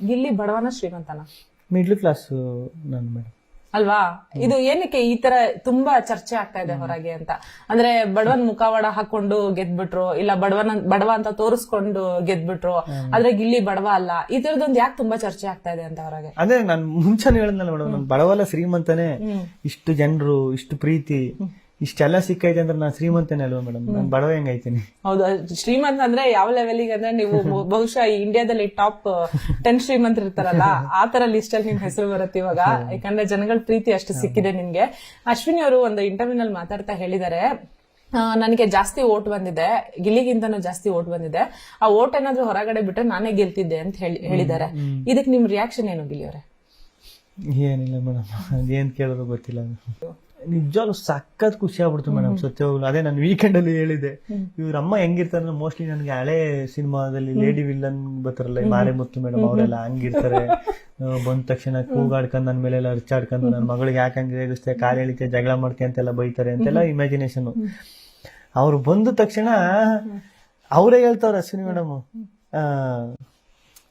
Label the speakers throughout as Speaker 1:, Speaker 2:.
Speaker 1: ಗಿಲ್ಲಿ ಬಡವನ ಶ್ರೀಮಂತನ?
Speaker 2: Middle class madam
Speaker 1: ಅಲ್ವಾ? ಇದು ಏನಕ್ಕೆ ಈ ತರ ತುಂಬಾ ಚರ್ಚೆ ಆಗ್ತಾ ಇದೆ ಹೊರಗೆ ಅಂತ? ಅಂದ್ರೆ ಬಡವನ್ ಮುಖವಾಡ ಹಾಕೊಂಡು ಗೆದ್ಬಿಟ್ರು ಇಲ್ಲ ಬಡವನ ಬಡವ ಅಂತ ತೋರಿಸ್ಕೊಂಡು ಗೆದ್ಬಿಟ್ರು ಆದ್ರೆ ಗಿಲ್ಲಿ ಬಡವ ಅಲ್ಲ. ಈ ತರದೊಂದು ಯಾಕೆ ತುಂಬಾ ಚರ್ಚೆ ಆಗ್ತಾ ಇದೆ ಅಂತ ಹೊರಗೆ?
Speaker 2: ಅದೇ ನಾನು ಮುಂಚೆನೆ ಹೇಳಿದ್ನಲ್ಲ ಮೇಡಮ್ ನಾನು ಬಡವಲ್ಲ ಶ್ರೀಮಂತನೇ ಇಷ್ಟು ಜನರು ಇಷ್ಟು ಪ್ರೀತಿ ಇಷ್ಟೆಲ್ಲ ಸಿಕ್ಕೈತೆ ಅಂದ್ರೆ ನಾನು ಶ್ರೀಮಂತನೇ ಅಲ್ವಾ ಮೇಡಮ್ ನಾನು ಬಡವ ಹೆಂಗೈತೀನಿ
Speaker 1: ಹೌದು ಶ್ರೀಮಂತ ಅಂದ್ರೆ ಯಾವ ಲೆವೆಲ್ಗೆ ಅಂದ್ರೆ ನೀವು ಬಹುಶಃ ಇಂಡಿಯಾದಲ್ಲಿ ಟಾಪ್ ಟೆನ್ ಶ್ರೀಮಂತ ಇರ್ತಾರಲ್ಲ ಆ ತರ ಲಿಸ್ಟ್ ಅಲ್ಲಿ ನಿಮ್ ಹೆಸರು ಬರುತ್ತೆ ಇವಾಗ. ಯಾಕಂದ್ರೆ ಜನಗಳ ಪ್ರೀತಿ ಅಷ್ಟು ಸಿಕ್ಕಿದೆ ನಿಮ್ಗೆ. ಅಶ್ವಿನಿ ಅವರು ಒಂದು ಇಂಟರ್ವ್ಯೂ ನಲ್ಲಿ ಮಾತಾಡ್ತಾ ಹೇಳಿದ್ದಾರೆ ನನಗೆ ಜಾಸ್ತಿ ಓಟ್ ಬಂದಿದೆ ಗಿಲ್ಲಿಗಿಂತನೂ ಜಾಸ್ತಿ ಓಟ್ ಬಂದಿದೆ. ಆ ಓಟ್ ಏನಾದ್ರೂ ಹೊರಗಡೆ ಬಿಟ್ರೆ ನಾನೇ ಗೆಲ್ತಿದ್ದೆ ಅಂತ ಹೇಳಿ ಹೇಳಿದ್ದಾರೆ. ಇದಕ್ಕೆ ನಿಮ್ ರಿಯಾಕ್ಷನ್ ಏನು ಗಿಲಿಯವರೇ
Speaker 2: ಏನಿಲ್ಲ ಮೇಡಮ್ ಏನ್ ಕೇಳೋದು ಗೊತ್ತಿಲ್ಲ ನಿಜವಾಗ್ಲೂ ಸಖತ್ ಖುಷಿ ಆಗ್ಬಿಡ್ತು ಮೇಡಮ್ ಸತ್ಯವಾಗ್ಲು. ಅದೇ ನಾನು ವೀಕೆಂಡ್ ಅಲ್ಲಿ ಹೇಳಿದೆ. ಇವ್ರ ಅಮ್ಮ ಹೆಂಗಿರ್ತಾರೆ ಮೋಸ್ಟ್ಲಿ ನನಗೆ ಹಳೆ ಸಿನಿಮಾದಲ್ಲಿ ಲೇಡಿ ವಿಲ್ಲನ್ ಬರ್ತಾರಲ್ಲ ಮಾರೆ ಮುತ್ತು ಮೇಡಮ್ ಅವರೆಲ್ಲ ಹಂಗಿರ್ತಾರೆ. ಬಂದ ತಕ್ಷಣ ಕೂಗಾಡ್ಕೊಂಡು ನನ್ನ ಮೇಲೆಲ್ಲ ಅರ್ಚಾಡ್ಕೊಂಡು ನನ್ನ ಮಗಳಿಗೆ ಯಾಕೆ ಹಂಗೆ ರೇಗಿಸ್ತೆ ಕಾಲು ಎಳಿತೆ ಜಗಳ ಮಾಡ್ತೆ ಅಂತೆಲ್ಲ ಬೈತಾರೆ ಅಂತೆಲ್ಲ ಇಮ್ಯಾಜಿನೇಷನ್ ಅವ್ರು ಬಂದ ತಕ್ಷಣ ಅವರೇ ಹೇಳ್ತಾವ್ರ ಅಶ್ವಿನಿ ಮೇಡಮ್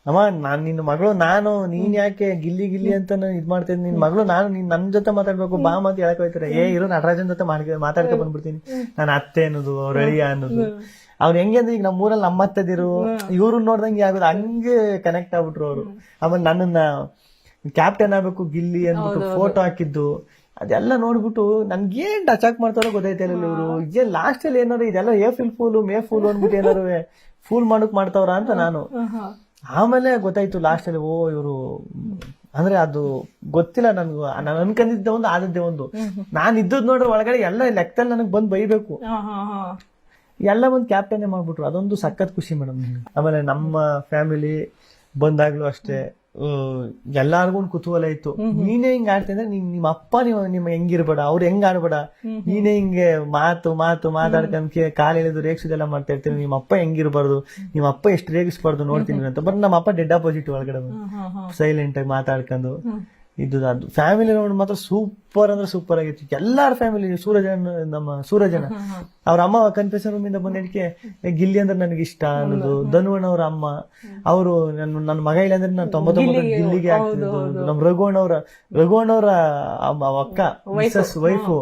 Speaker 2: ಅಮ್ಮ ನಾನ್ ನಿನ್ನ ಮಗಳು ನಾನು ನೀನ್ ಯಾಕೆ ಗಿಲ್ಲಿ ಗಿಲ್ಲಿ ಅಂತ ಇದು ಮಾಡ್ತೀನಿ ನಿನ್ ಮಗಳು ನಾನು ನೀನ್ ನನ್ ಜೊತೆ ಮಾತಾಡ್ಬೇಕು ಬಾ ಮಾತು ಹೇಳಕ್ ಹೋಯ್ತಾರೆ. ಏ ಇರೋ ನಟರಾಜನ್ ಜೊತೆ ಮಾತಾಡ್ಕೊ ಬಂದ್ಬಿಡ್ತೀನಿ. ನಾನು ಅತ್ತೆ ಅನ್ನೋದು ಅವ್ರ ಅಳಿಯ ಅನ್ನೋದು. ಅವ್ರು ಹೆಂಗೆ ಅಂದ್ರೆ ಈಗ ನಮ್ಮ ಊರಲ್ಲಿ ನಮ್ಮ ಅತ್ತದಿರು ಇವ್ರು ನೋಡ್ದಂಗೆ ಆಗೋದು. ಹಂಗೆ ಕನೆಕ್ಟ್ ಆಗ್ಬಿಟ್ರು ಅವರು. ಆಮೇಲೆ ನನ್ನನ್ನ ಕ್ಯಾಪ್ಟನ್ ಆಗ್ಬೇಕು ಗಿಲ್ಲಿ ಅಂದ್ಬಿಟ್ಟು ಫೋಟೋ ಹಾಕಿದ್ದು. ಅದೆಲ್ಲ ನೋಡ್ಬಿಟ್ಟು ನನ್ಗೇನ್ ಟಚಾಕ್ ಮಾಡ್ತಾರೋ ಗೊತ್ತೈತೆ ಇವರು. ಏನ್ ಲಾಸ್ಟ್ ಅಲ್ಲಿ ಏನಾರು ಇದೆಲ್ಲ ಏ ಫಿಲ್ ಫೂಲು ಮೇ ಫೂಲ್ ಅಂದ್ಬಿಟ್ಟು ಏನಾರು ಫೂಲ್ ಮಾಡಕ್ ಮಾಡ್ತಾವ್ರ ಅಂತ ನಾನು. ಆಮೇಲೆ ಗೊತ್ತಾಯ್ತು ಲಾಸ್ಟ್ ಅಲ್ಲಿ ಓ ಇವರು ಅಂದ್ರೆ ಅದು ಗೊತ್ತಿಲ್ಲ ನನ್ಗೂ. ನಾನು ಅನ್ಕೊಂಡಿದ್ದೆ ಒಂದು ಆದದ್ದೇ ಒಂದು. ನಾನು ಇದ್ದದ್ ನೋಡ್ರೆ ಒಳಗಡೆ ಎಲ್ಲ ಲೆಕ್ಕದಲ್ಲಿ ನನಗ್ ಬಂದ್ ಬೈಬೇಕು. ಎಲ್ಲ ಬಂದ್ ಕ್ಯಾಪ್ಟನ್ ಮಾಡ್ಬಿಟ್ರು. ಅದೊಂದು ಸಖತ್ ಖುಷಿ ಮೇಡಮ್. ಆಮೇಲೆ ನಮ್ಮ ಫ್ಯಾಮಿಲಿ ಬಂದಾಗ್ಲೂ ಅಷ್ಟೇ. ಎಲ್ಲಾರ್ಗು ಒಂದು ಕುತೂಹಲ ಇತ್ತು. ನೀನೇ ಹಿಂಗ್ ಆಡ್ತಿದ್ರೆ ನೀನ್ ನಿಮ್ಮ ಅಪ್ಪ ನೀವು ನಿಮ್ಮ ಹೆಂಗಿರ್ಬೇಡ ಅವ್ರು ಹೆಂಗ್ ಆಡ್ಬೇಡ? ನೀನೇ ಹಿಂಗೆ ಮಾತು ಮಾತು ಮಾತಾಡ್ಕೊಂಡ್ ಕಾಲ್ ಎಳೆದು ರೇಗಿಸೋದೆಲ್ಲ ಮಾಡ್ತಾ ಇರ್ತೀನಿ. ನಿಮ್ಮ ಅಪ್ಪ ಹೆಂಗಿರ್ಬಾರ್ದು ನಿಮ್ಮ ಅಪ್ಪ ಎಷ್ಟು ರೇಗಿಸ್ಬಾರ್ದು ನೋಡ್ತೀನಿ ಅಂತ. ಬಟ್ ನಮ್ಮ ಅಪ್ಪ ಡೆಡ್ ಅಪೋಸಿಟ್ ಒಳಗಡೆ ಸೈಲೆಂಟ್ ಆಗಿ ಮಾತಾಡ್ಕೊಂಡು ಇದು ಅದು ಫ್ಯಾಮಿಲಿ ನೋಡಿ ಮಾತ್ರ ಸೂಪರ್ ಅಂದ್ರೆ ಸೂಪರ್ ಆಗಿತ್ತು. ಎಲ್ಲಾರ ಫ್ಯಾಮಿಲಿ ಸೂರಜನ್ ನಮ್ಮ ಸೂರಜನ. ಅವ್ರ ಅಮ್ಮ ಕನ್ಫೆಷನ್ ರೂಮ್ ಇಂದ ಬಂದಿದ್ದಕ್ಕೆ ಗಿಲ್ಲಿ ಅಂದ್ರೆ ನನಗೆ ಇಷ್ಟ ಅನ್ನೋದು. ಧನುವಣ್ಣ ಅವ್ರ ಅಮ್ಮ. ಅವರು ನನ್ನ ನನ್ನ ಮಗ ಇಲ್ಲ ಅಂದ್ರೆ ನಾನು ತೊಂಬತ್ತೊಂಬತ್ತು ಗಿಲ್ಲಿಗೆ ಆಗ್ತಿದ್ದು ನಮ್ ರಘುವಣ್ಣ ಅವ್ರ ರಘುವಣ್ಣ ಅವರ ಅಕ್ಕ ಮಿಸಸ್ ವೈಫು.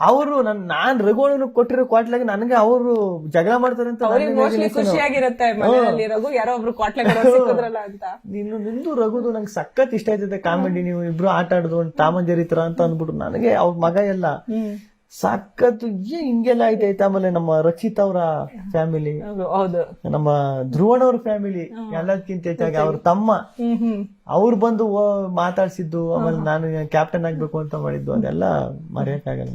Speaker 2: ಅವರು ನನ್ ನಾನ್ ರಘುವಣ್ಣನ ಕೊಟ್ಟಿರೋ ಕ್ವಾಟ್ಲಾಗ ನನಗೆ ಅವರು ಜಗಳ ಮಾಡ್ತಾರೆ ಅಂತ ನನ್ನ
Speaker 1: ಮೋಸ್ಟ್ಲಿ
Speaker 2: imagination.
Speaker 1: ಖುಷಿಯಾಗಿರುತ್ತೆ ಮನೆಯಲ್ಲಿ ರಘು ಯಾರೋ ಒಬ್ರು ಕ್ವಾಟ್ಲೆ ಸಿಕ್ಕಿದ್ರಲ್ಲ ಅಂತ.
Speaker 2: ನೀನು ನಿಂದು ರಘುದು ನಂಗೆ ಸಖತ್ ಇಷ್ಟ ಆಯ್ತದೆ ಕಾಮಿಡಿ ನೀವು ಇಬ್ರು ಆಟ ಆಡುದು ಒಂದು ತಾಮಂಜರಿ ತರ ಅಂತ ಅಂದ್ಬಿಟ್ಟು ನನಗೆ ಅವ್ರ ಮಗ ಎಲ್ಲ ಸಖತ್ ಏ ಹಿಂಗೆಲ್ಲ ಆಯ್ತಾಯ್ತು ಆಮೇಲೆ ನಮ್ಮ ರಕ್ಷಿತ್ ಅವರ ಫ್ಯಾಮಿಲಿ
Speaker 1: ಹೌದು,
Speaker 2: ನಮ್ಮ ಧ್ರುವಣ ಅವ್ರ ಫ್ಯಾಮಿಲಿ ಎಲ್ಲದಕ್ಕಿಂತ ಹೆಚ್ಚಾಗಿ ಅವ್ರ ತಮ್ಮ. ಅವ್ರು ಬಂದು ಮಾತಾಡ್ಸಿದ್ದು ಆಮೇಲೆ ನಾನು ಕ್ಯಾಪ್ಟನ್ ಆಗ್ಬೇಕು ಅಂತ ಮಾಡಿದ್ದು ಅದೆಲ್ಲ ಮರೆಯಕ್ಕಾಗಲ್ಲ.